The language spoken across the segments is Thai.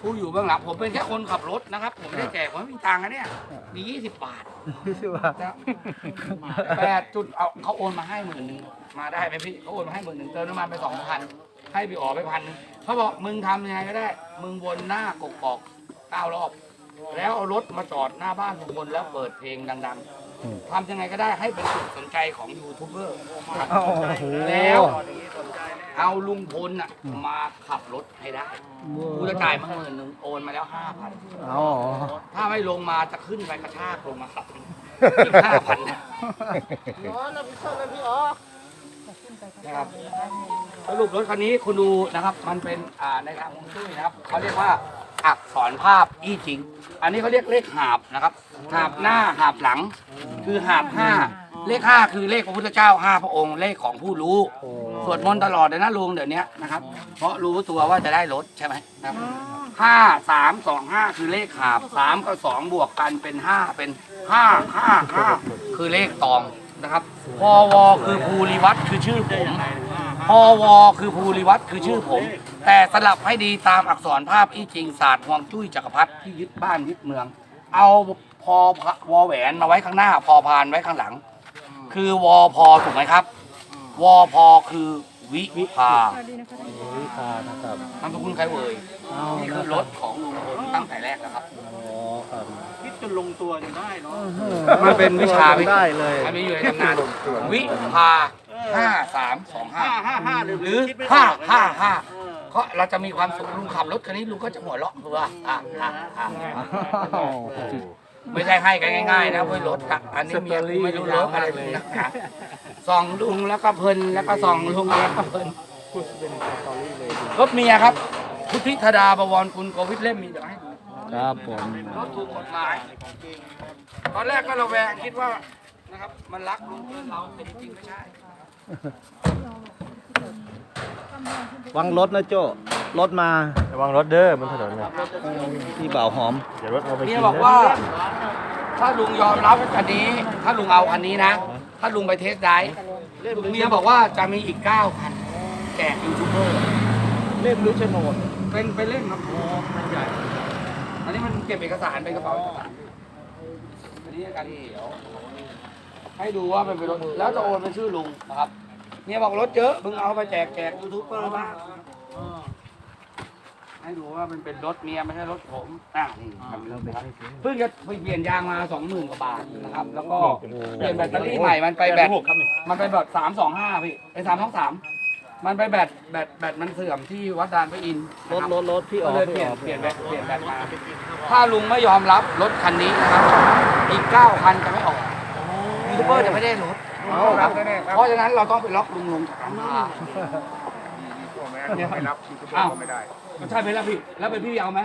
ผู้อยู่เบื้องหลังผมเป็นแค่คนขับรถนะครับ ผมไม่ได้แจกผมไม่มีตังค์นะเนี่ย มี 20 บาทที่ว่านะแปดจุดเอาเขาโอนมาให้หมื่นหนึ่งมาได้ไหมพี่เขาโอนมาให้หมื่นหนึ่งเติมน้ำมันไปสองพันให้พี่อ๋อไปพันหนึ่งเขาบอกมึงทำยังไงก็ได้ มึงวนหน้ากกอกเก้ารอบ แล้วเอารถมาจอดหน้าบ้านทุกคนแล้วเปิดเพลงดัง ๆ ทำยังไงก็ได้ให้เป็นจุดสนใจของยูทูบเบอร์โอ้โห แล้วเอาลุงพลน่ะมาขับรถให้ได้กูจะจ่ายมาหมื่นหนึ่งโอนมาแล้วห้าพันอ๋อถ้าไม่ลงมาจะขึ้นไปกระชากลงมาขับอีกห้าพันนะนะครับสรุปรถคันนี้คุณดูนะครับ มันเป็นอ่าในทางฮวงจุ้ยนะครับเขาเรียกว่า อักษรภาพอี้จิง อันนี้เขาเรียกเลขหาบนะครับ หาบหน้าหาบหลัง คือหาบห้าเลขห้าคือเลขพระพุทธเจ้าห้าพระองค์เลขของผู้รู้สวดมนต์ตลอดเลยนะลุงเดี๋ยวนี้นะครับ เพราะรู้ตัวว่าจะได้รถใช่ไหมครับห้าสามสองห้าคือเลขหาบสามกับสองบวกกันเป็นห้าเป็นห้าห้าห้าคือเลขตองนะครับพอวคือภูริวัตรคือชื่อผมพอวคือภูริวัตรคือชื่อผม แต่สลับให้ดีตามอักษรภาพอี้จริงศาสตร์ฮวงจุ้ยจักรพรรดิที่ยึดบ้านยึดเมือง เอาพอวอแหวนมาไว้ข้างหน้า พอพานไว้ข้างหลัง คือวอพอถูกไหมครับ วอพอคือวิวิภาวิชานะครับนามสกุลใครเอ่ยเอานี่คือรถของลุงพลตั้งแต่แรกแล้วครับอ๋อครับคิดจนลงตัวจนได้เนาะมันเป็นวิชาได้เลยมันมีอยู่ในตำนานวิภาห้าสามสองห้าห้าห้าห้าหรือหรือคิดไม่ห้าออกเลยนะห้าห้า เออเพราะเราจะมีความสุขลุงขับรถคันนี้ลุงก็จะหัวเราะเพราะว่าอ่าอ่าอ่าอ้าวไม่ใช่ให้กันง่ายๆนะเพื่อรถอะอันนี้เมียกูไม่รู้รถอะไรเลยนะส่องลุงแล้วก็เพลินแล้วก็ส่องลุงแล้วก็เพลินรถเมียครับ พุทธิธดาบวรคุณโกวิทเล่มมีเดี๋ยวให้ดูครับผมรถถูกกฎหมายตอนแรกก็ระแวงคิดว่านะครับมันรักลุงเกินเราแต่จริงๆไม่ใช่ วังรถนะโจ้รถมาระวังรถเด้อบนถนนนะที่บ่าวหอม เดี๋ยวรถเอาไปเมีกิยนบอกว่า ถ้าลุงยอมรับคันนี้ ถ้าลุงเอาคันนี้นะ ถ้าลุงไปเทสได้เมียบอกว่าจะมีอีกเก้าคันแจกยูทูบเบอร์เล่มหรือโฉนดเป็นเป็นเล่มครับมันใหญ่อันนี้มันเก็บเอกสารเป็นกระเป๋าเอกสารอันนี้กันเดี๋ยวให้ดูว่ามันเป็นรถแล้วจะโอนเป็นชื่อลุงนะครับ เนี่ยบอกรถเยอะมึงเอาไปแจกแจกยูทูบเบอร์บ้างให้ดูว่ามันเป็นรถเมียไม่ใช่รถผมอ่านี่ครับเพิ่งจะไปเปลี่ยนยางมาสองหมื่นกว่าบาทนะครับ แล้วก็เปลี่ยนแบตเตอรี่ใหม่มันไปแบตหกครับนี่มันไปแบบสามสองห้าพี่ไอ้สามสองสามมันไปแบตแบตแบตมันเสื่อมที่วัดดานพระอินทร์รถรถรถพี่อ๋ก็อเลยเปพี่ลี่ยอ๋นอเปลี่ยนแบตเปลี่ยนแบตมา ถ้าลุงไม่ยอมรับรถคันนี้นะครับ อีกเก้าคันจะไม่ออกยูทูบเบอร์จะไม่ได้รถ ครับเพราะฉะนั้นเราต้องไปล็อกลุงลงจากราคาเนี่ยไม่รับยูทูบเบออ้าวร์ก็ไม่ได้ก็ใช่ไหมล่ะพี่ แล้วเป็นพี่เอาไหม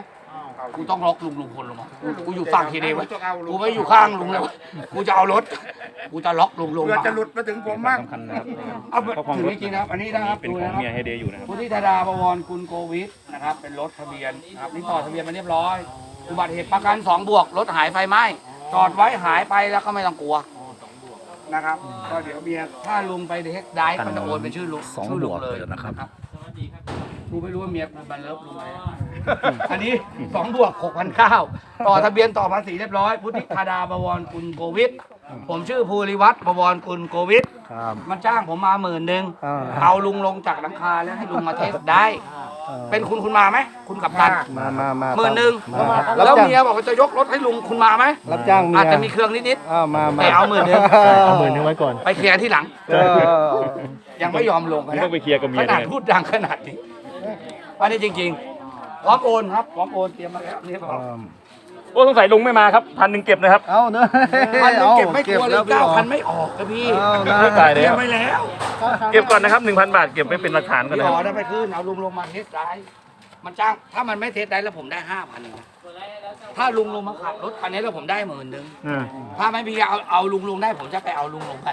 กูต้องล็อกลุงลุงพลลงมากูกูอยู่ฝั่งทีเดียวไว้กูไม่อยู่ข้างลุงแล้วกูจะเอารถ กูจะล็อกลุงลงเพื่อมาจะหลุดมาถึงผมบ้างสำคัญนะครับเอาถึงจริงๆนะครับ อันนี้นะครับเป็นดูของนะครับเมียให้เดย์อยู่นะครับพุทธิธดาบวรคุณโกวิทนะครับ เป็นรถทะเบียนนะครับนี่ต่อทะเบียนมาเรียบร้อย อุบัติเหตุประกันสองบวก รถหายไฟไหม้ จอดไว้หายไปแล้วก็ไม่ต้องกลัว นะครับก็เดี๋ยวเมียถ้าลุงไปเทคได้ก็จะโอนเป็นชื่อลุงสองชื่อลุบวกเลยเลยนะครับกูไม่รู้ว่าเมียกูบันเลิฟลุงไหมอันนี้สองบวกหกพันเก้าต่อทะเบียนต่อภาษีเรียบร้อย พุทธิธดาบวรคุณโกวิทผมชื่อภูริวัตรบวรคุณโกวิทครับ มันจ้างผมมาหมื่นหนึ่งอ่า เอาลุงลงจากหลังคาแล้วให้ลุงมาเทสได้ เป็นคุณคุณมาไหมคุณกับตันมามามาหมื่นหนึ่งมารับแล้วจ้างเมียบอกว่าจะยกรถให้ลุงคุณมาไหมรับจ้างเมียอาจจะมีเครื่องนิดอ้าวมามาแต่เอาหมื่นหนึ่งเอาหมื่นนึงไว้ก่อนๆไปเคลียร์ที่หลังเออยังไม่ยอมลงกันไม่นะต้องไปเคลียร์กับเมีขยนาดเลยพูดดังขนาดนี้อันนี้จริง ๆ พร้อมโอนครับพร้อมโอนเตรียมมาแล้วนี่บอก โอ้สงสัยลุงไม่มาครับพันหนึ่งเก็บนะครับ เอาเนอะพันหนึ่งเก็บไม่อากลัวเลแล้ยวพี่เก้าอ๋อพันไม่ออกนะพี่เอานะไม่ตายเตเลรียยมไว้แล้ว เก็บก่อนนะครับหนึ่งพันบาทเก็บไว้เป็นหลักฐานก่อนพี่นะอ๋คอรับได้ไปขึ้นเอาลุงลงมาเทสได้มันจ้างถ้ามันไม่เทสได้แล้วผมได้ห้าพันนะถ้าลุงลงมาขับรถคันนี้แล้วผมได้หมื่นหนึ่งอืมถ้าไม่มีเอาเอาลุงลงได้ผมจะไปเอาลุงลงไป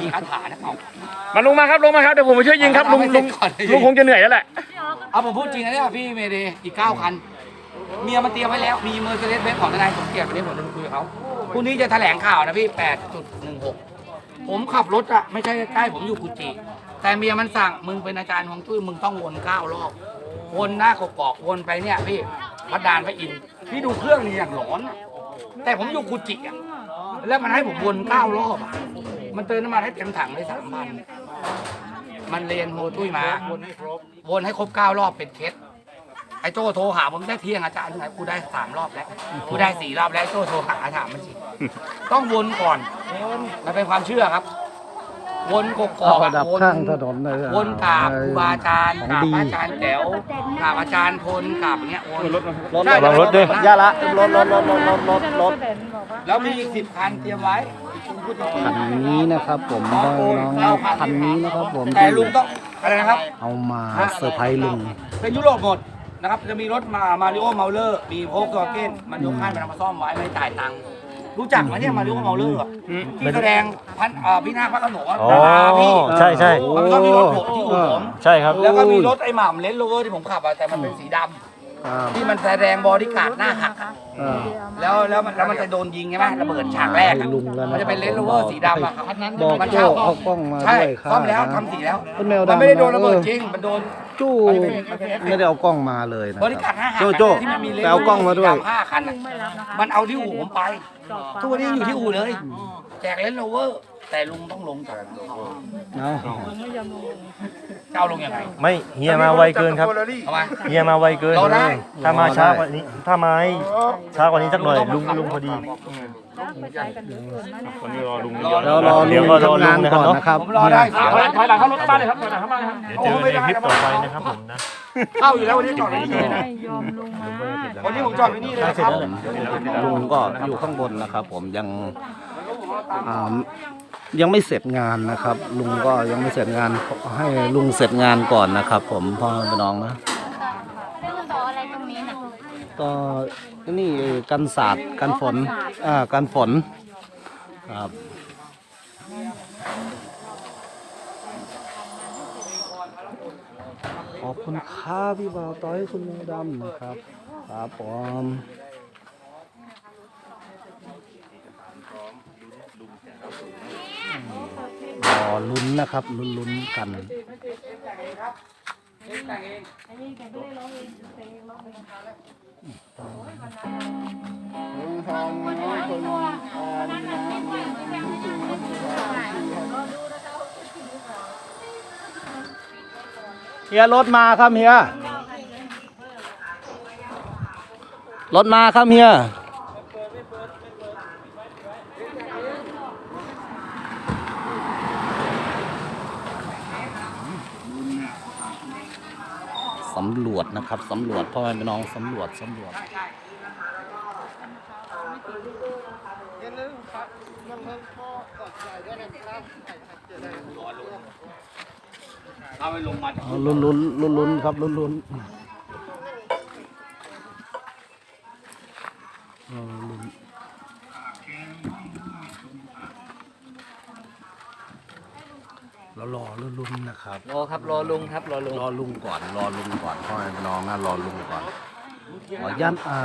มีคาถานะเอามาลงมาครับลงมาครับเดี๋ยวผมมาช่วยยิงครับลุงลุงลุงคงจะเหนื่อยแล้วแหละ เอาผมพูดจริงนะเนี่ยพี่เมเดย์อีกเก้าคัน เมียมันเตรียมไว้แล้ว มีเมอร์เซเดสเบนของทนายสมเกียรติวันนี้ผมจะไปคุยกับเขาพรุ่งนี้จะแถลงข่าวนะพี่ 8.16 ผมขับรถอะไม่ใช่ใกล้ผมอยู่กุจิแต่เมียมันสั่งมึงเป็นอาจารย์ของตุ้ยมึงต้องวนเก้ารอบวนหน้ากกอกวนไปเนี่ยพี่พัดดานพระอินทร์พี่ดูเครื่องนี่อย่างหลอนอะแต่ผมอยู่กุจิอะแล้วมันให้ผมวนเก้ารอบอะมันเติมน้ำมันให้เต็มถังเลยสามพันมันเรียนโฮตุ้ยมาวนให้ครบวนให้ครบเก้ารอบเป็นเคส ไอ้โจ้โทรหาผมได้เที่ยงอาจารย์กูได้สามรอบแล้วกูได้สี่รอบแล้วไอ้โจ้โทรหาถามมันสิต้องวนก่อนมันเป็นความเชื่อครับ วนกกอกเอาอะดับวนข้างถนนเลยวนกราบครูบาอาจารย์ของกราบดีพระอาจารย์แจ๋วกราบอาจารย์พลกราบอย่างเงี้ยวนรถใช่ระวังรถด้วย ย่าละรถรถรถรถรถรถรถแล้วมีอีกสิบคันเตรียมไว้คันนี้นะครับผมน้องๆคันนี้นะครับ ผมแต่ลุงต้องอะไรนะครับ เอามาเซอร์ไพรส์ลุงเป็นยุโรปหมด นะครับจะมีรถมามาริโอเมาเลอร์มีโพกตัวเก้นมันยกค่ายมันเอามาซ่อมไว้ไม่จ่ายตังค์รู้จักไหมเนี่ยมาริโอเมาเลอร์ที่แสดงพันเอ่อพี่นาคพระโขนงอ๋อดาราพี่ใช่ใช่มันไม่ชอบมีรถผมที่อู่ผมใช่ครับแล้วก็มีรถไอ้หม่ำเลนส์โรเวอร์ที่ผมขับอะแต่มันเป็นสีดำครับที่มันแสดงบอดี้การ์ดหน้าหักอะอ่า แล้วแล้วมันแล้วมันจะโดนยิงใช่ไหมระเบิดฉากแรกอะให้ลุงแล้วนะมันจะเป็นเลนส์โรเวอร์สีดำอะครับ บอกมันโจ้เช่า เอากล้องมาใช่ด้วยครับซ่อมแล้วทำสีแล้วเป็นแมวดำมันไม่ได้โดนระเบิดเออจริง มันโดน จู้มันเป็นมันเป็นไม่ได้เอากล้องมาเลยนะบริการหน้าหักโจโจ้ที่มันมีเลนไปเอากล้องมาด้วยสีห้าคันอะมันเอาที่อู่ผมไปทุกวันนี้อยู่ที่อู่เลย แจกเลนส์โรเวอร์ แต่ลุงต้องลงจากเอาเจ้าลงยังไงไม่เฮียมาไวเกินครับทำไมเฮียมาไวเกินรอได้ ถ้ามาช้ากว่านี้ ถ้ามาให้ช้ากว่านี้สักหน่อยลุงลุงพอดีวันนี้รอลุงรอแล้วรอเดี๋ลุยวงก็รอทำงานลุงนะครับก่อนนะครับผมรอได้สามวันถอยหลังเข้ารถบ้านเลยครับถอยหลังเข้าบ้านเลยครับ เดี๋ยวเจอในคลิปต่อไปนะครับผมนะ เข้าอยู่แล้ววันนี้จอดไว้นี่เลยนะยอมลงมาวันนี้ผมจอดไว้นี่เลยนะครับ ลุงก็อยู่ข้างบนนะครับ ผมยังอ่า ยังไม่เสร็จงานนะครับ ลุงก็ยังไม่เสร็จงานให้ลุงเสร็จงานก่อนนะครับ ผมพ่อแม่น้องนะต่ออะไรตรงนี้นะก็นี่กันศาสตร์กันฝนอ่ากันฝนครับขอบคุณครับพี่บ่าวต้อยคุณแดำครับครับผมรอ ลุ้นนะครับลุ้นลุ้นกันเฮียรถมาครับเฮียรถมาครับเฮีย สำรวจนะครับสำรวจพ่อแม่พี่น้องสำรวจสำรวจลุ้นลุ้นลุ้นลุ้นครับลุ้นลุ้นเอาลุ้นเรารอลุ้นลุ้นนะ ครับ รอครับรอลุงครับรอลุงรอลุงก่อน รอลุงก่อนพ่อแม่พี่น้องนะรอลุงก่อน ขอยันอ่า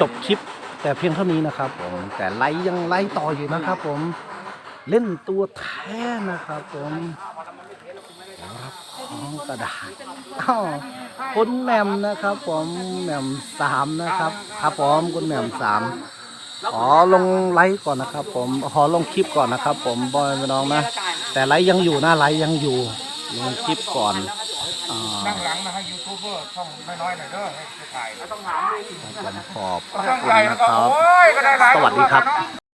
จบคลิปแต่เพียงเท่านี้นะครับ ผมแต่ไลฟ์ยังไลฟ์ต่ออยู่นะครับ ผมเล่นตัวแท้นะครับ ผมรับของกระดาษอ้าวคุณแหม่มนะครับ ผมแหม่มสามนะครับ ครับผมคุณแหม่มสามขอลงไลฟ์ก่อนนะครับ ผมขอลงคลิปก่อนนะครับ ผมบอยพี่น้องนะแต่ไลฟ์ยังอยู่นะไลฟ์ยังอยู่ ลงคลิปก่อนอ่านั่งหลังนะครับยูทูบเบอร์ช่องน้อยๆหน่อยเด้อให้ถ่ายต้องถาม ผมขอบช่องคุใหญ่ณแล้วนะก็ครับโอ้ยก็ได้หลายสวัสดีครับนเนาะ